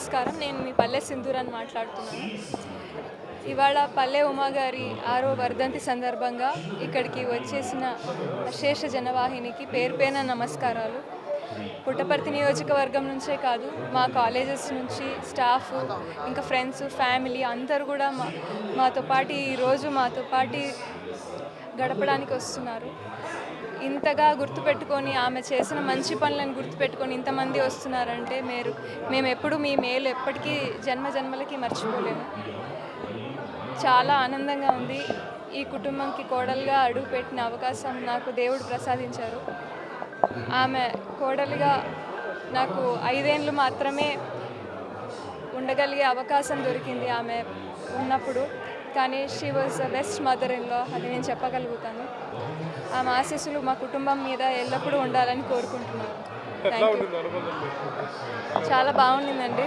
నమస్కారం. నేను మీ పల్లె సింధూరాన్ని మాట్లాడుతున్నాను. ఇవాళ పల్లె ఉమాగారి ఆరో వర్ధంతి సందర్భంగా ఇక్కడికి వచ్చేసిన అశేష జనవాహినికి పేరు పేన నమస్కారాలు. పుట్టపర్తి నియోజకవర్గం నుంచే కాదు మా కాలేజెస్ నుంచి స్టాఫ్ ఇంకా ఫ్రెండ్స్ ఫ్యామిలీ అందరూ కూడా మా మాతో పాటు ఈరోజు మాతో పాటు గడపడానికి వస్తున్నారు. ఇంతగా గుర్తుపెట్టుకొని ఆమె చేసిన మంచి పనులను గుర్తుపెట్టుకొని ఇంతమంది వస్తున్నారంటే మీరు మేము ఎప్పుడు మీ మేలు ఎప్పటికీ జన్మ జన్మలకి మర్చిపోలేము. చాలా ఆనందంగా ఉంది. ఈ కుటుంబంకి కోడలుగా అడుగు పెట్టిన అవకాశం నాకు దేవుడు ప్రసాదించారు. ఆమె కోడలుగా నాకు ఐదేళ్ళు మాత్రమే ఉండగలిగే అవకాశం దొరికింది ఆమె ఉన్నప్పుడు. కానీ she was the best mother ఇన్లో అది నేను చెప్పగలుగుతాను. ఆమె ఆశీస్సులు మా కుటుంబం మీద ఎల్లప్పుడూ ఉండాలని కోరుకుంటున్నాను. థ్యాంక్ యూ చాలా బాగుండిందండి.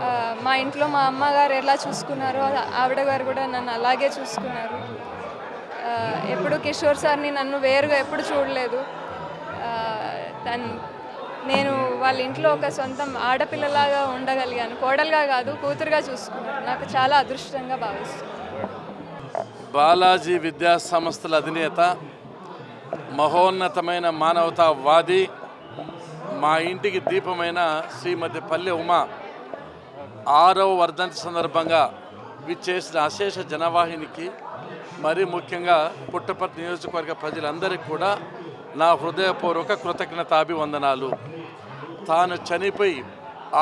ఆ, మా ఇంట్లో మా అమ్మగారు ఎలా చూసుకున్నారో ఆవిడ గారు కూడా నన్ను అలాగే చూసుకున్నారు. ఆ, ఎప్పుడు కిషోర్ సార్ని నన్ను వేరుగా ఎప్పుడు చూడలేదు. ఆ, తన్ నేను వాళ్ళ ఇంట్లో ఒక సొంతం ఆడపిల్లలాగా ఉండగలిగాను. కోడలుగా కాదు కూతురుగా చూసుకున్నాను. నాకు చాలా అదృష్టంగా భావిస్తున్నాను బాలాజీ విద్యా సంస్థల అధినేత మహోన్నతమైన మానవతావాది మా ఇంటికి దీపమైన శ్రీమతి పల్లె ఉమా. ఆరవ వర్ధంతి సందర్భంగా విచ్చేసిన అశేష జనవాహినికి మరీ ముఖ్యంగా పుట్టపర్తి నియోజకవర్గ ప్రజలందరికీ కూడా నా హృదయపూర్వక కృతజ్ఞతాభివందనాలు. తాను చనిపోయి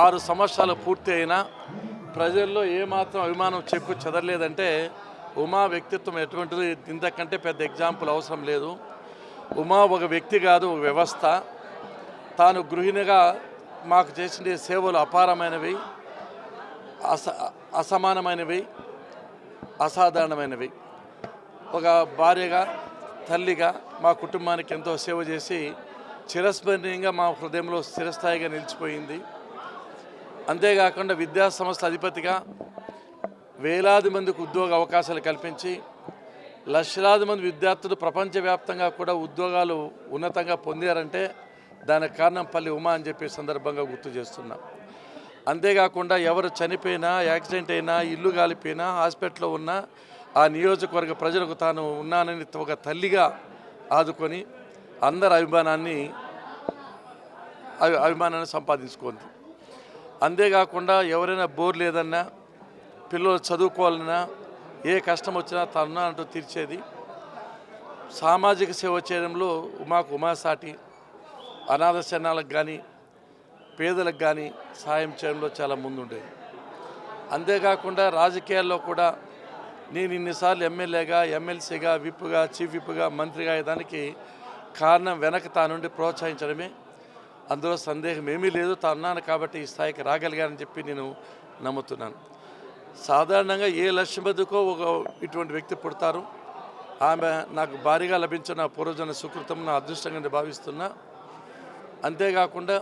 ఆరు సంవత్సరాలు పూర్తి అయినా ప్రజల్లో ఏమాత్రం అభిమానం చెక్కు చెదరలేదంటే ఉమా వ్యక్తిత్వం ఎటువంటిది ఇంతకంటే పెద్ద ఎగ్జాంపుల్ అవసరం లేదు. ఉమా ఒక వ్యక్తి కాదు ఒక వ్యవస్థ. తాను గృహిణిగా మాకు చేసిన సేవలు అపారమైనవి అస అసమానమైనవి అసాధారణమైనవి. ఒక భార్యగా తల్లిగా మా కుటుంబానికి ఎంతో సేవ చేసి చిరస్మరణీయంగా మా హృదయంలో స్థిరస్థాయిగా నిలిచిపోయింది. అంతేకాకుండా విద్యాసంస్థ అధిపతిగా వేలాది మందికి ఉద్యోగ అవకాశాలు కల్పించి లక్షలాది మంది విద్యార్థులు ప్రపంచవ్యాప్తంగా కూడా ఉద్యోగాలు ఉన్నతంగా పొందారంటే దానికి కారణం పల్లి ఉమా అని చెప్పి సందర్భంగా గుర్తు చేస్తున్నాం. అంతేకాకుండా ఎవరు చనిపోయినా యాక్సిడెంట్ అయినా ఇల్లు కాలిపోయినా హాస్పిటల్లో ఉన్నా ఆ నియోజకవర్గ ప్రజలకు తాను ఉన్నానని ఒక తల్లిగా ఆదుకొని అందరి అభిమానాన్ని అభిమానాన్ని సంపాదించుకుంది. అంతేకాకుండా ఎవరైనా బోర్ లేదన్నా పిల్లలు చదువుకోవాలన్నా ఏ కష్టం వచ్చినా తన అంటూ తీర్చేది. సామాజిక సేవ చేయడంలో ఉమాకు ఉమాసాటి అనాథ శరణాలకు కానీ పేదలకు కానీ సాయం చేయడంలో చాలా ముందుండేది. అంతేకాకుండా రాజకీయాల్లో కూడా నేను ఇన్నిసార్లు ఎమ్మెల్యేగా ఎమ్మెల్సీగా విప్పుగా చీఫ్ విప్పుగా మంత్రిగా అయ్యేదానికి కారణం వెనక తానుండి ప్రోత్సహించడమే. అందులో సందేహం ఏమీ లేదు. తానున్నాను కాబట్టి ఈ స్థాయికి రాగలిగానని చెప్పి నేను నమ్ముతున్నాను. సాధారణంగా ఏ లక్ష్యమద్దుకో ఒక ఇటువంటి వ్యక్తి పుడతారు. ఆమె నాకు భారీగా లభించిన పూర్వజన సుకృతం నా అదృష్టంగా నేను భావిస్తున్నా. అంతేకాకుండా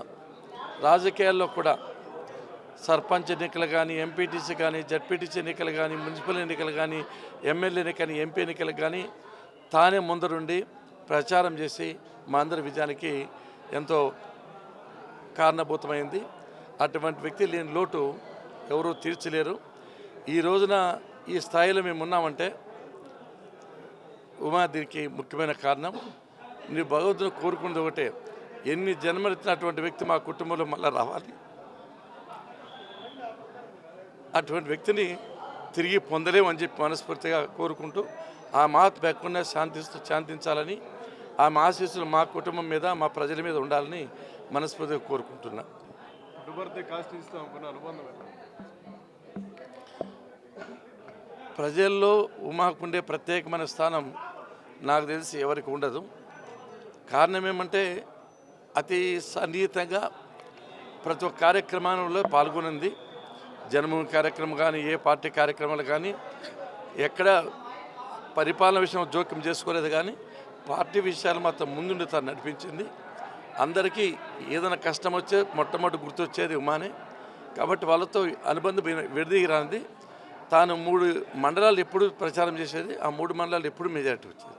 రాజకీయాల్లో కూడా సర్పంచ్ ఎన్నికలు కానీ ఎంపీటీసీ కానీ జడ్పీటీసీ ఎన్నికలు కానీ మున్సిపల్ ఎన్నికలు కానీ ఎమ్మెల్యే ఎన్నికలు ఎంపీ ఎన్నికలు కానీ తానే ముందరుండి ప్రచారం చేసి మా అందరి విజయానికి ఎంతో కారణభూతమైంది. అటువంటి వ్యక్తి లేని లోటు ఎవరూ తీర్చలేరు. ఈ రోజున ఈ స్థాయిలో మేము ఉన్నామంటే ఉమా దీనికి ముఖ్యమైన కారణం. నీ భగవంతుని కోరుకున్నది ఒకటే ఎన్ని జన్మలెత్తినటువంటి వ్యక్తి మా కుటుంబంలో మళ్ళీ రావాలి? అటువంటి వ్యక్తిని తిరిగి పొందలేమని చెప్పి మనస్ఫూర్తిగా కోరుకుంటూ ఆ మాత ఎక్కడనే శాంతిస్తూ శాంతించాలని ఆ ఆశీస్సులు మా కుటుంబం మీద మా ప్రజల మీద ఉండాలని మనస్ఫూర్తిగా కోరుకుంటున్నా. ప్రజల్లో ఉమాకుండే ప్రత్యేకమైన స్థానం నాకు తెలిసి ఎవరికి ఉండదు. కారణం ఏమంటే అతి సన్నిహితంగా ప్రతి ఒక్క కార్యక్రమంలో పాల్గొనింది. జన్మభూమి కార్యక్రమం కానీ ఏ పార్టీ కార్యక్రమాలు కానీ ఎక్కడ పరిపాలన విషయం జోక్యం చేసుకోలేదు కానీ పార్టీ విషయాలు మాత్రం ముందుండి తను నడిపించింది. అందరికీ ఏదైనా కష్టం వచ్చే మొట్టమొదటి గుర్తొచ్చేది ఉమానే. కాబట్టి వాళ్ళతో అనుబంధం విడదీరానిది తాను మూడు మండలాలు ఎప్పుడు ప్రచారం చేసేది ఆ మూడు మండలాలు ఎప్పుడు మెజార్టీ వచ్చేది?